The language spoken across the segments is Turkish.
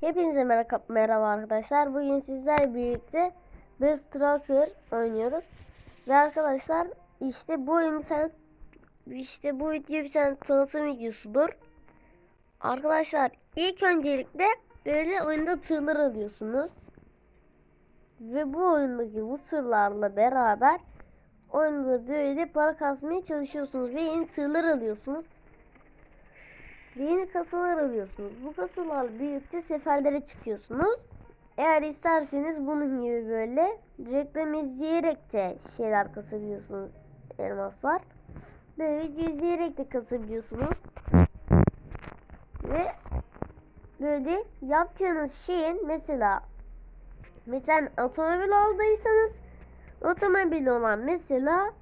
Hepinize merhaba, merhaba arkadaşlar. Bugün sizlerle birlikte Best Tracker oynuyoruz. Ve arkadaşlar işte bu oyun sen işte bu video bir tane tanıtım videosudur. Arkadaşlar ilk öncelikle böyle oyunda tırlar alıyorsunuz. Ve bu oyundaki bu tırlarla beraber oyunda böyle para kasmaya çalışıyorsunuz ve yeni tırlar alıyorsunuz. Yeni kasalar alıyorsunuz. Bu kasalarla birlikte seferlere çıkıyorsunuz. Eğer isterseniz bunun gibi böyle reklam izleyerek de şeyler kasabiliyorsunuz. Elmaslar. Böyle video izleyerek de kasabiliyorsunuz. Ve böyle yapacağınız şeyin mesela mesela otomobil aldıysanız otomobil olan mesela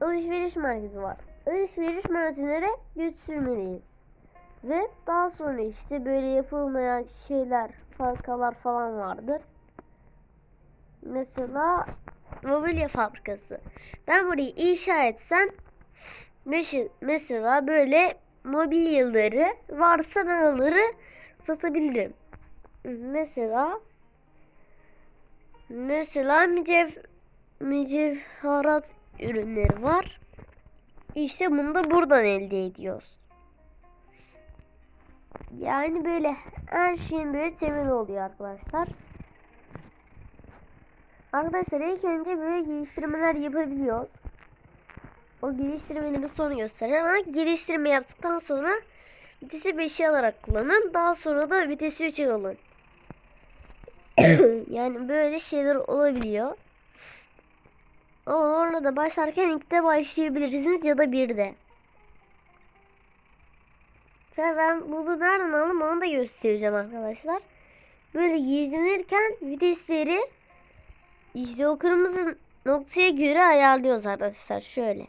alışveriş merkezi var. Alışveriş merkezine de götürmeliyiz. Ve daha sonra işte böyle yapılmayan şeyler, farkalar falan vardır. Mesela mobilya fabrikası. Ben burayı inşa etsem mesela böyle mobilyaları varsa ben onları satabilirim. Mesela mesela mücev mücevherat ürünleri var. İşte bunu da buradan elde ediyoruz. Yani böyle her şeyin böyle temeli oluyor arkadaşlar. Arkadaşlar ilk önce böyle geliştirmeler yapabiliyoruz. O geliştirmeleri sonra gösterir ama geliştirme yaptıktan sonra vitesi 5'i alarak kullanın. Daha sonra da vitesi 3'e alın. yani böyle şeyler olabiliyor. Ama orada da başlarken ilk de başlayabilirsiniz ya da bir de. Sen ben bunu nereden aldım onu da göstereceğim arkadaşlar. Böyle gizlenirken vitesleri işte o kırmızı noktaya göre ayarlıyoruz arkadaşlar. Şöyle.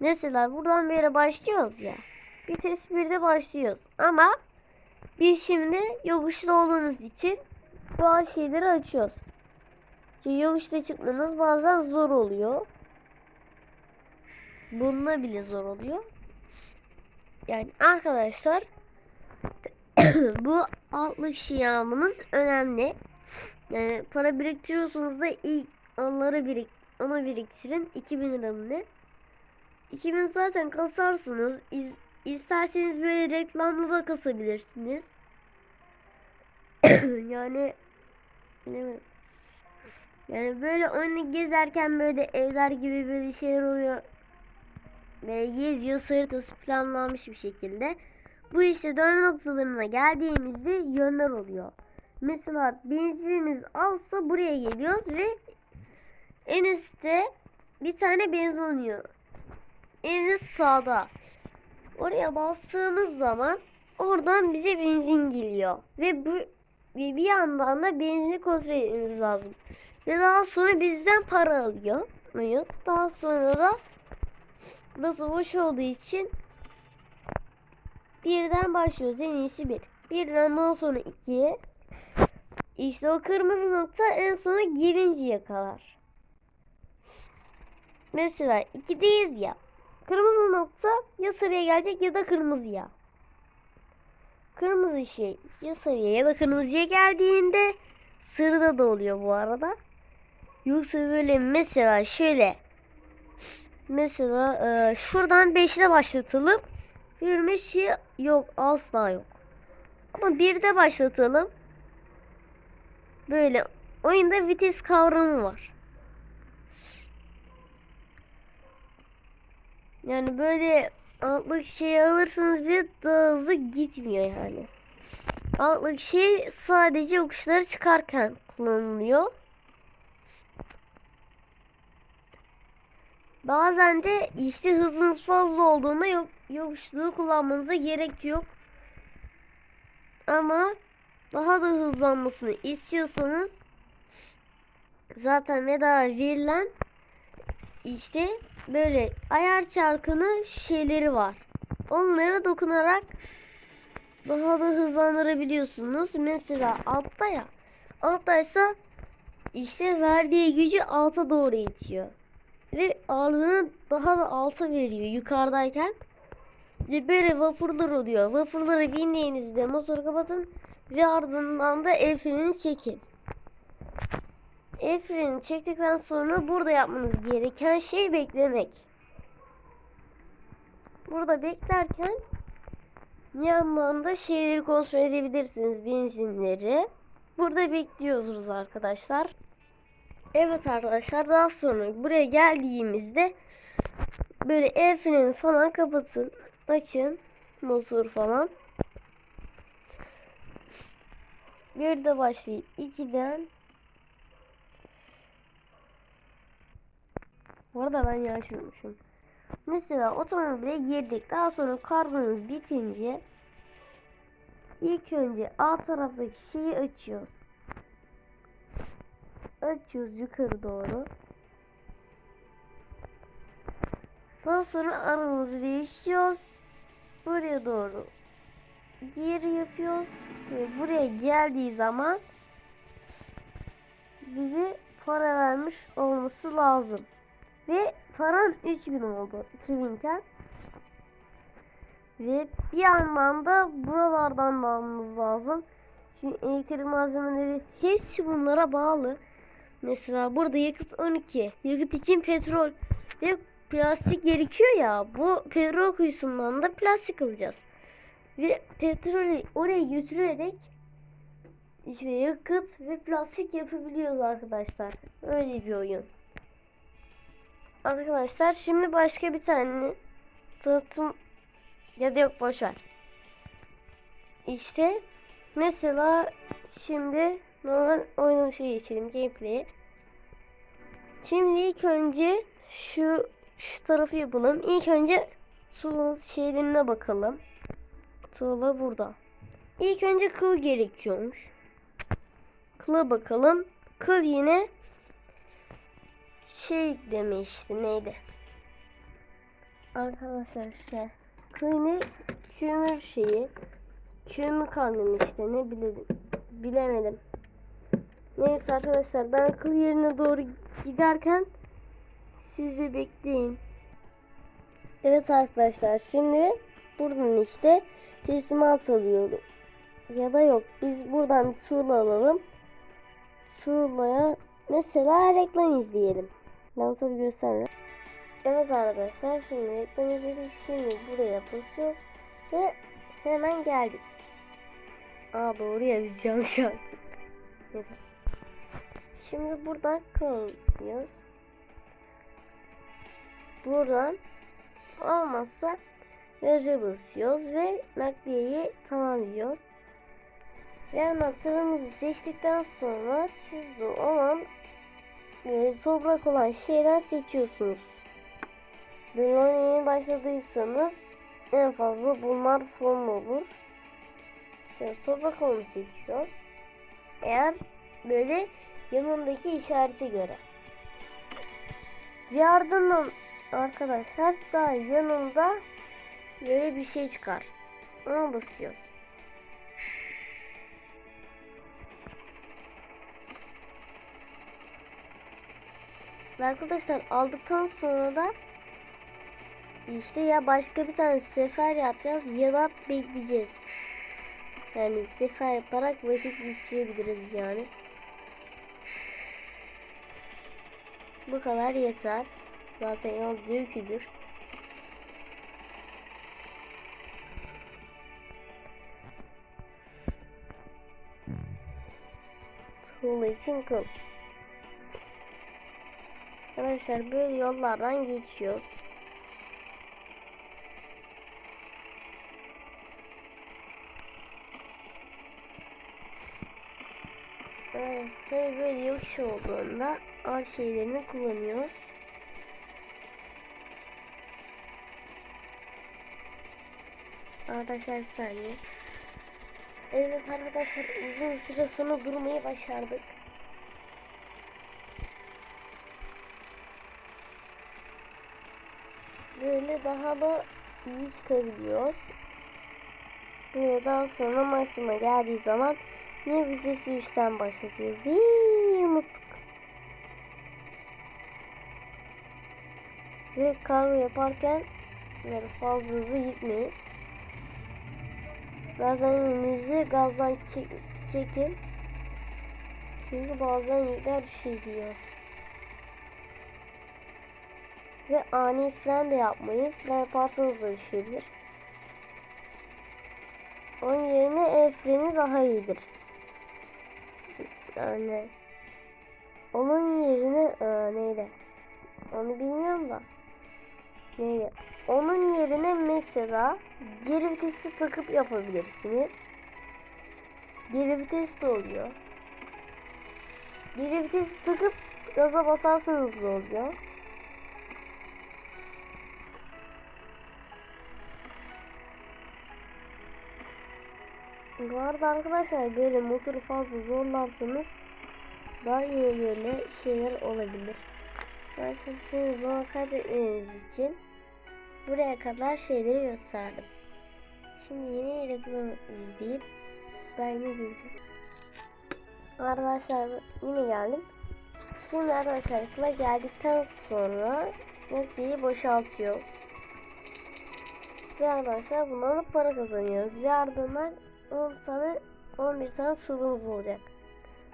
Mesela buradan bir yere başlıyoruz ya. Vites 1'de başlıyoruz. Ama biz şimdi yokuşta olduğumuz için bazı şeyleri açıyoruz. Çünkü yokuşta çıkmanız bazen zor oluyor. Bununla bile zor oluyor. Yani arkadaşlar bu altlık şiamınız önemli. Yani para biriktiriyorsunuz da ilk onları birik onu biriktirin 2000 lira mı ne? 2000 zaten kasarsınız. İz, isterseniz böyle reklamlı da kasabilirsiniz. yani bilemedim. Yani böyle oyunu gezerken böyle evler gibi böyle şeyler oluyor ve geziyor haritası planlanmış bir şekilde. Bu işte dönme noktalarına geldiğimizde yönler oluyor. Mesela benzinimiz azsa buraya geliyoruz ve en üstte bir tane benzin oluyor. En üst sağda. Oraya bastığımız zaman oradan bize benzin geliyor. Ve bu ve bir yandan da benzini kontrol etmemiz lazım. Ve daha sonra bizden para alıyor. Daha sonra da Nasıl boş olduğu için birden başlıyoruz. En iyisi bir. Birden daha sonra ikiye. İşte o kırmızı nokta en sona gelince yakalar. Mesela ikideyiz ya. Kırmızı nokta ya sarıya gelecek ya da kırmızıya. Kırmızı şey ya sarıya ya da kırmızıya geldiğinde sırda da oluyor bu arada. Yoksa böyle mesela şöyle Mesela e, şuradan 5'te başlatalım. Yürüme şey yok. Asla yok. Ama 1'de başlatalım. Böyle oyunda vites kavramı var. Yani böyle altlık şey alırsanız bile daha hızlı gitmiyor yani. Altlık şey sadece yokuşları çıkarken kullanılıyor. Bazen de işte hızınız fazla olduğunda yok yokuşluğu kullanmanıza gerek yok. Ama daha da hızlanmasını istiyorsanız zaten bedava verilen işte böyle ayar çarkını şeyleri var. Onlara dokunarak daha da hızlandırabiliyorsunuz. Mesela altta ya. Alttaysa işte verdiği gücü alta doğru itiyor ve ağırlığını daha da alta veriyor yukarıdayken. Ve böyle vapurlar oluyor. Vapurlara bindiğinizde motoru kapatın Ve ardından da el frenini çekin. El frenini çektikten sonra burada yapmanız gereken şey beklemek. Burada beklerken bir yandan da şeyleri kontrol edebilirsiniz benzinleri. Burada bekliyoruz arkadaşlar. Evet arkadaşlar daha sonra buraya geldiğimizde böyle el freni falan kapatın. Açın motor falan. Bir de başlayıp ikiden Bu arada ben yanlış. Mesela otomobile girdik. Daha sonra karbonumuz bitince ilk önce alt taraftaki şeyi açıyoruz. Açıyoruz yukarı doğru. Daha sonra aramızı değiştiriyoruz. Buraya doğru geri yapıyoruz. Ve buraya geldiği zaman bize para vermiş olması lazım. Ve param 3000 oldu 2000 iken. Ve bir yandan da buralardan da almamız lazım. Çünkü elektrik malzemeleri hepsi bunlara bağlı. Mesela burada yakıt 12. Yakıt için petrol ve plastik gerekiyor ya. Bu petrol kuyusundan da plastik alacağız. Ve petrolü oraya götürerek işte yakıt ve plastik yapabiliyoruz arkadaşlar. Öyle bir oyun. Arkadaşlar şimdi başka bir tane tanıtım ya da yok boşver. İşte mesela şimdi normal oynanışa geçelim gameplay'e. Şimdi ilk önce şu şu tarafı yapalım. İlk önce tuğla şeylerine bakalım. Tuğla burada. İlk önce kıl gerekiyormuş. Kıla bakalım. Kıl yine şey demişti neydi? Arkadaşlar işte kıyını kömür şeyi kömür kamyonu işte ne bilelim bilemedim. Neyse arkadaşlar ben kıl yerine doğru giderken siz de bekleyin. Evet arkadaşlar şimdi buradan işte teslimat alıyorum. Ya da yok biz buradan bir tuğla alalım. Tuğlaya mesela reklam izleyelim. Ben tabi göstermiyorum. Evet arkadaşlar şimdi reklam izledik. Şimdi buraya basıyoruz ve hemen geldik. Aa doğru ya biz yanlış yaptık. Neyse. Şimdi burada kalıyoruz. Buradan olmazsa viraja basıyoruz ve nakliyeyi tamamlıyoruz. Diğer noktalarımızı seçtikten sonra siz de olan e, toprak olan şeyler seçiyorsunuz. Bölüme yeni başladıysanız en fazla bunlar falan olur. İşte toprak olanı seçiyoruz. Eğer böyle yanındaki işarete göre. Yardımın arkadaşlar daha yanında böyle bir şey çıkar. Ona basıyoruz. Ve arkadaşlar aldıktan sonra da işte ya başka bir tane sefer yapacağız ya da bekleyeceğiz. Yani sefer yaparak vakit geçirebiliriz yani. Bu kadar yeter. Zaten yol döküdür. Tuğla için kıl. Arkadaşlar böyle yollardan geçiyoruz. Evet, tabii böyle yokuş olduğunda alt şeylerini kullanıyoruz. Arkadaşlar bir saniye. Evet arkadaşlar uzun süre sonra durmayı başardık. Böyle daha da iyi çıkabiliyoruz. Böyle daha sonra maksimuma geldiği zaman yine vizesi 3'ten başlatıyoruz. Hii, unuttuk. Ve kargo yaparken böyle fazla hızlı gitmeyin. Bazen elinizi gazdan çek, çekin. Çünkü bazen yükler diyor. Ve ani fren de yapmayın. Fren yaparsanız da düşebilir. Onun yerine el freni daha iyidir. Yani onun yerine e, neydi? Onu bilmiyorum da. Neydi? Onun yerine mesela geri vitesi takıp yapabilirsiniz. Geri vites de oluyor. Geri vitesi takıp gaza basarsanız da oluyor. Bu arada arkadaşlar böyle motoru fazla zorlarsanız daha yine böyle şeyler olabilir. Size zaman kaybetmeniz için buraya kadar şeyleri gösterdim. Şimdi yeni reklam izleyip vermeye geleceğim. Arkadaşlar yine geldim. Şimdi arkadaşlar tıkla geldikten sonra nakliyi boşaltıyoruz. Ve arkadaşlar bundan da para kazanıyoruz. Ve ardından 10 tane 11 tane turumuz olacak.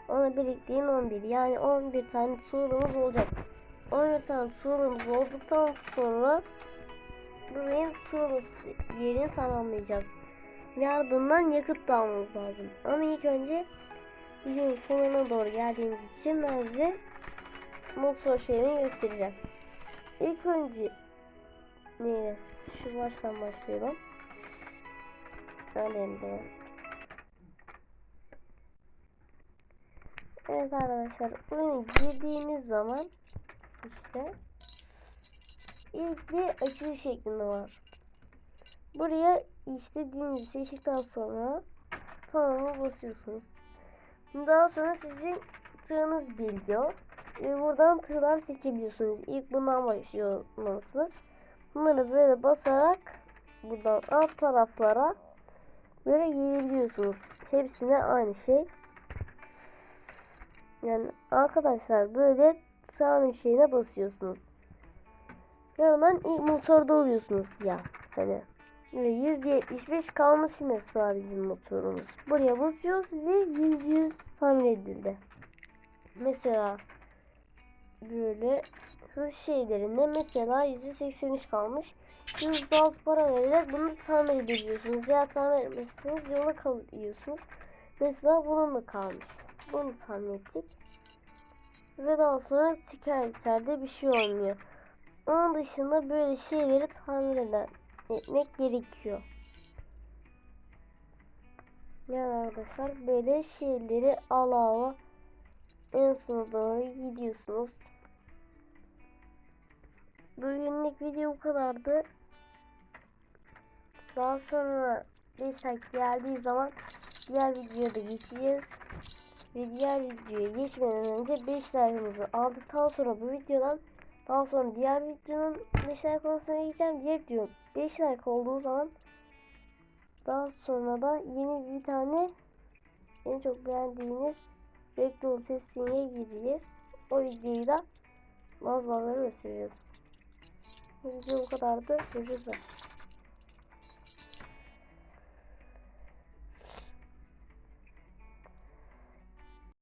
Ona biriktiğin 11 yani 11 tane turumuz olacak. 11 tane turumuz olduktan sonra burayı tur yerini tamamlayacağız. Ve ardından yakıt da almamız lazım. Ama ilk önce videonun sonuna doğru geldiğimiz için ben size motor şeyini göstereceğim. İlk önce neydi? Şu baştan başlayalım. De. Evet arkadaşlar oyuna girdiğimiz zaman işte ilk bir açılış şeklinde var. Buraya işte dilinizi seçtikten sonra tamamı basıyorsunuz. Daha sonra sizin tığınız geliyor. Ve buradan tığlar seçebiliyorsunuz. İlk bundan başlıyorsunuz. Bunları böyle basarak buradan alt taraflara böyle yayabiliyorsunuz. Hepsine aynı şey. Yani arkadaşlar böyle sağ şeyine basıyorsunuz. Yanından ilk motorda oluyorsunuz ya. Hani ve %75 kalmış mesela bizim motorumuz. Buraya basıyoruz ve %100 tamir edildi. Mesela böyle hız şeylerinde mesela %83 kalmış. %6 para vererek bunu tamir edebiliyorsunuz. Ya tamir etmezseniz yola kalıyorsunuz. Mesela bunun da kalmış. Bunu tamir ettik. Ve daha sonra tekerleklerde bir şey olmuyor. Onun dışında böyle şeyleri tamir eden etmek gerekiyor. Yani arkadaşlar böyle şeyleri ala ala en sona doğru gidiyorsunuz. Bugünlük video bu kadardı. Daha sonra 5 dakika geldiği zaman diğer videoda geçeceğiz. Ve diğer videoya geçmeden önce 5 like'ımızı aldıktan sonra bu videodan daha sonra diğer videonun 5 like olmasına geçeceğim. Diğer video 5 like olduğu zaman daha sonra da yeni bir tane en çok beğendiğiniz reklam testine gireceğiz. O videoyu da mazmaları göstereceğiz. Bu video bu kadardı. Görüşürüz.